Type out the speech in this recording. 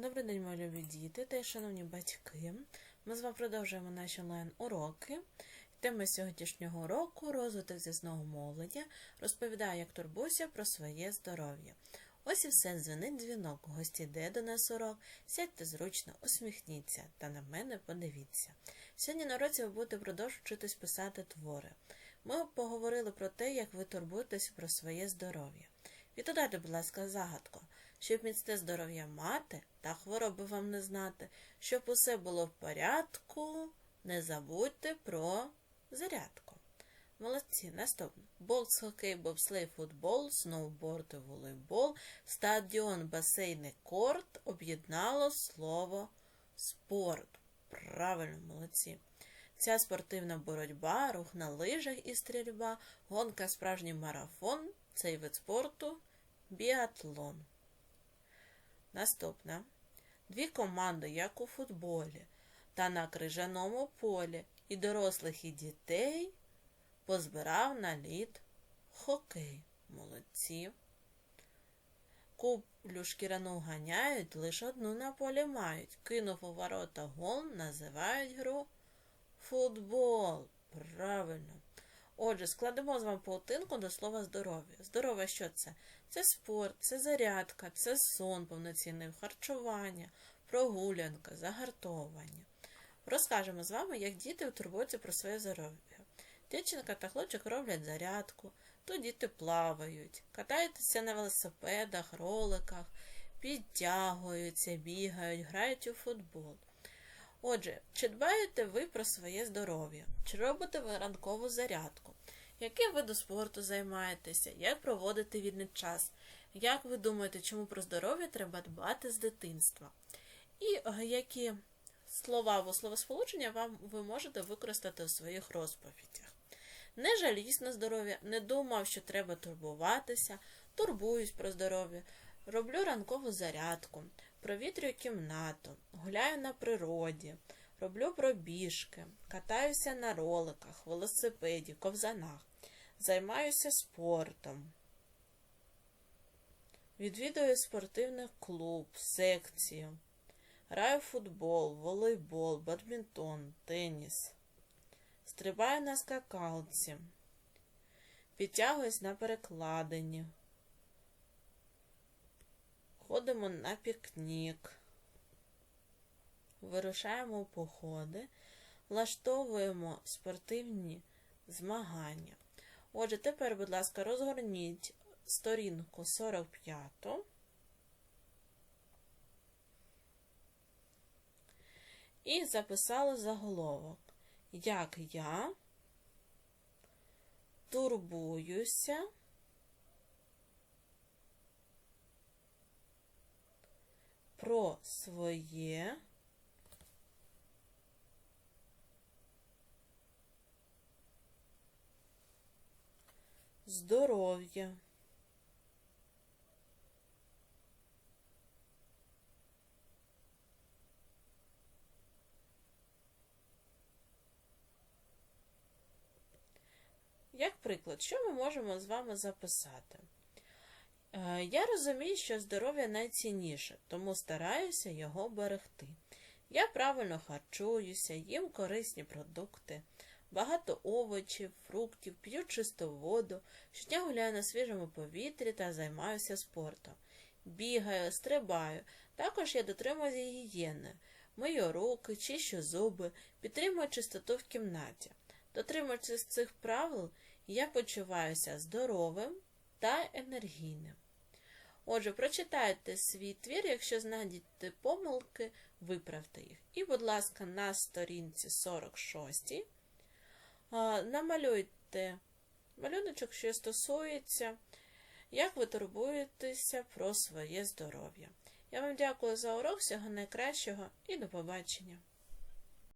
Добрий день, мої любі діти та шановні батьки. Ми з вами продовжуємо наші онлайн-уроки. Тема сьогоднішнього уроку розвиток з'ясного мовлення розповідає, як турбуйся про своє здоров'я. Ось і все, дзвонить дзвінок. Гості йде до нас урок. Сядьте зручно, усміхніться та на мене подивіться. Сьогодні на уроці ви будете продовжувати вчитись писати твори. Ми поговорили про те, як ви турбуєтесь про своє здоров'я. Відгадайте, будь ласка, загадку. Щоб міцне здоров'я мати та хвороби вам не знати, щоб усе було в порядку, не забудьте про зарядку. Молодці, наступне. Бокс, хокей, бобслей, футбол, сноуборд і волейбол, стадіон, басейн і корт об'єднало слово спорт. Правильно, молодці. Ця спортивна боротьба, рух на лижах і стрільба, гонка справжній марафон, цей вид спорту біатлон. Наступна. Дві команди, як у футболі, та на крижаному полі і дорослих, і дітей позбирав на лід хокей. Молодці. Кублю шкіряну ганяють, лиш одну на полі мають. Кинув у ворота гол, називають гру футбол. Правильно. Отже, складемо з вами паутинку до слова здоров'я. Здоров'я що це? Це спорт, це зарядка, це сон повноцінне харчування, прогулянка, загартовування. Розкажемо з вами, як діти турбуються про своє здоров'я. Дівчинка та хлопчик роблять зарядку, то діти плавають, катаються на велосипедах, роликах, підтягуються, бігають, грають у футбол. Отже, чи дбаєте ви про своє здоров'я? Чи робите ви ранкову зарядку? Яким видом спорту займаєтеся? Як проводите вільний час? Як ви думаєте, чому про здоров'я треба дбати з дитинства? І е, які слова або словосполучення вам ви можете використати у своїх розповідях? Не жалісь на здоров'я, не думав, що треба турбуватися, турбуюсь про здоров'я, роблю ранкову зарядку, провітрюю кімнату, гуляю на природі, роблю пробіжки, катаюся на роликах, велосипеді, ковзанах, займаюся спортом. Відвідую спортивний клуб, секцію, граю в футбол, волейбол, бадмінтон, теніс, стрибаю на скакалці, підтягуюсь на перекладині. Ходимо на пікнік, вирушаємо у походи, влаштовуємо спортивні змагання. Отже, тепер, будь ласка, розгорніть сторінку 45. І записали заголовок. Як я турбуюся. Про своє здоров'я. Як приклад, що ми можемо з вами записати? Е, Я розумію, що здоров'я найцінніше, тому стараюся його берегти. Я правильно харчуюся, їм корисні продукти, багато овочів, фруктів, п'ю чисту воду, щодня гуляю на свіжому повітрі та займаюся спортом. Бігаю, стрибаю, також я дотримуюся гігієни, мию руки, чищу зуби, підтримую чистоту в кімнаті. Дотримуючись цих правил, я почуваюся здоровим та енергійним. Отже, прочитайте свій твір, якщо знайдете помилки, виправте їх. І, будь ласка, на сторінці 46 намалюйте малюночок, що стосується, як ви турбуєтеся про своє здоров'я. Я вам дякую за урок, всього найкращого і до побачення!